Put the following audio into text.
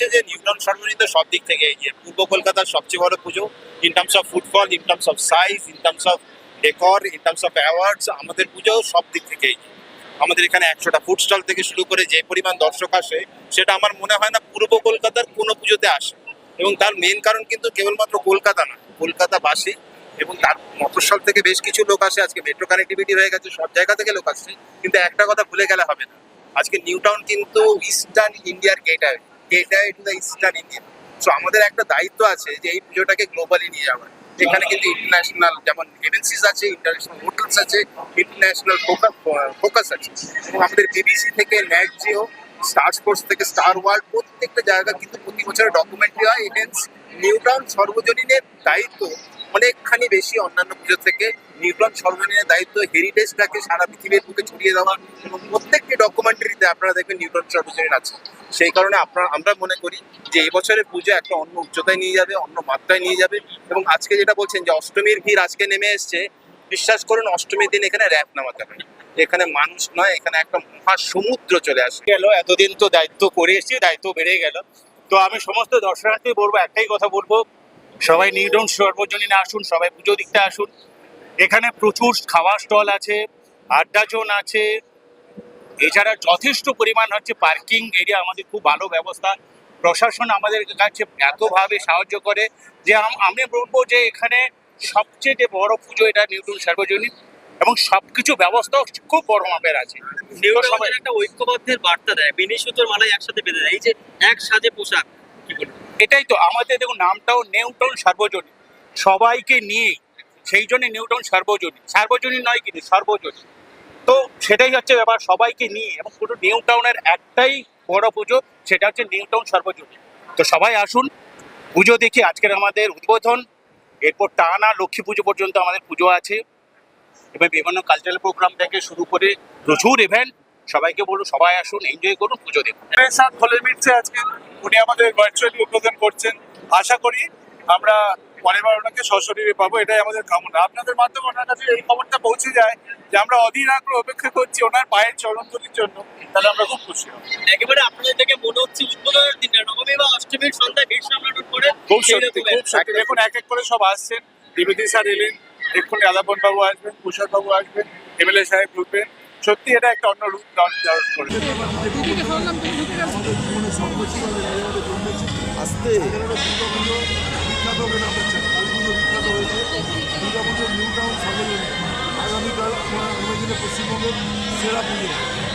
হচ্ছে যে নিউটন সর্বনিম্ন সব দিক থেকে এগিয়ে। পূর্ব কলকাতার সবচেয়ে বড় puja in terms of footfall in terms of size in terms of decor in terms of awards আমাদের পুজো সব দিক থেকে এগিয়ে। আমাদের এখানে একশোটা ফুড স্টল থেকে শুরু করে যে পরিমাণ দর্শক আসে, সেটা আমার মনে হয় না পূর্ব কলকাতার কোনো পুজোতে আসে। এবং তার মেন কারণ কিন্তু কেবলমাত্র কলকাতা না, কলকাতাবাসী এবং তার মফস্বল থেকে বেশ কিছু লোক আসে। আজকে মেট্রো কানেক্টিভিটি হয়ে গেছে, সব জায়গা থেকে লোক আসছে। কিন্তু একটা কথা ভুলে গেলে হবে না। আজকে নিউ টাউন কিন্তু ইস্টার্ন ইন্ডিয়ার gateway gateway to the eastern India so আমাদের একটা দায়িত্ব আছে যে এই পুজোটাকে গ্লোবালি নিয়ে যাওয়ার। এখানে কিন্তু ইন্টারন্যাশনাল যেমন এজেন্সিস আছে ইন্টারন্যাশনাল হোটেলস আছে ইন্টারন্যাশনাল ফোকাস আছে। এবং আমাদের বিবিসি থেকে ন্যাট জিও স্টার স্পোর্টস থেকে স্টার ওয়ার্ল্ড প্রত্যেকটা জায়গা কিন্তু প্রতি বছরের ডকুমেন্টারি হয়। হেন্স নিউটাউন সর্বজনীনের দায়িত্ব অনেকখানি বেশি অন্যান্য পুজো থেকে নিউটন সর্বজনীনের দায়িত্ব হেরিটেজটাকে সারা পৃথিবীর বুকে ছড়িয়ে দেওয়া এবং প্রত্যেকটি ডকুমেন্টারিতে আপনারা দেখবেন নিউটন সর্বজনীন আছে। সেই কারণে আপনারা, আমরা মনে করি যে এবছরের পুজো একটা অন্য উচ্চতায় নিয়ে যাবে, অন্য মাত্রায় নিয়ে যাবে এবং আজকে যেটা বলছেন যে অষ্টমীর ভিড় আজকে নেমে এসছে, বিশ্বাস করুন অষ্টমীর দিন এখানে র্যাপ নামাতে হয়। এখানে মানুষ নয়, এখানে একটা মহা সমুদ্র চলে আসে। গেল, এতদিন তো দায়িত্ব করে এসেছি, দায়িত্ব বেড়ে গেল। তো আমি সমস্ত দর্শনার্থী বলব, একটাই কথা বলব সবাই নিউটন সর্বজনীনে আসুন সবাই পুজো দিকতে আসুন। এখানে প্রচুর খাওয়ার স্টল আছে আড্ডা জোন আছে। এছাড়া যথেষ্ট পরিমাণ হচ্ছে পার্কিং এরিয়া আমাদের খুব ভালো ব্যবস্থা। প্রশাসন আমাদের কাছে এতভাবে সাহায্য করে যে আমি বলব যে এখানে সবচেয়ে যে বড় পুজো এটা নিউটন সার্বজনীন এবং সবকিছু ব্যবস্থাও খুব বড় মাপের আছে। একটা ঐক্যবদ্ধের বার্তা দেয় বিনি সুতোর মালায় একসাথে বেঁধে দেয়। এই যে এক সাজে পোশাক কি বলব এটাই তো আমাদের দেখুন নামটাও নিউটন সার্বজনীন। সবাইকে নিয়ে, সেই জন্য নিউটন সার্বজনীন। সার্বজনীন নয় কিন্তু সর্বজনীন। তো সেটাই হচ্ছে ব্যাপার, সবাইকে নিয়ে এবং পুরো নিউ টাউনের একটাই বড় পুজো, সেটা হচ্ছে নিউ টাউন সর্বজনীন। তো সবাই আসুন, পুজো দেখি আজকের আমাদের উদ্বোধন। এরপর টানা লক্ষ্মী পুজো পর্যন্ত আমাদের পুজো আছে। এবার বিভিন্ন কালচারাল প্রোগ্রাম থেকে শুরু করে প্রচুর ইভেন্ট সবাইকে বলুন, সবাই আসুন এনজয় করুন, পুজো দেখুন। মিটছে আজকে উনি আমাদের ভার্চুয়ালি উদ্বোধন করছেন। আশা করি আমরা পরের বার ওনাকে সশরীরে পাবো এটাই আমাদের কামনা। আপনাদের মাধ্যমে ওনার কাছে এই খবরটা পৌঁছে যায় যে আমরা অধীর আগ্রহ অপেক্ষা করছি ওনার পায়ের চরণতলির জন্য। তাহলে আমরা খুব খুশি হব। একেবারে আপনাদের থেকে মনে হচ্ছে উদ্বোধনের দিন নবমী বা অষ্টমীর সন্ধ্যায় ভিড় সামলানোর পরে খুব সত্যি খুব সত্যি। দেখুন এক এক করে সব আসছেন। বিভূতি স্যার এলেন এক্ষুনি আলাপন বাবু আসবেন কুশল বাবু আসবেন এমএলএ সাহেব ঢুকবেন। সত্যি এটা একটা অন্য রূপ ধারণ করে আসতে। আগামীকাল আমরা পশ্চিমবঙ্গের সেরা পুজো।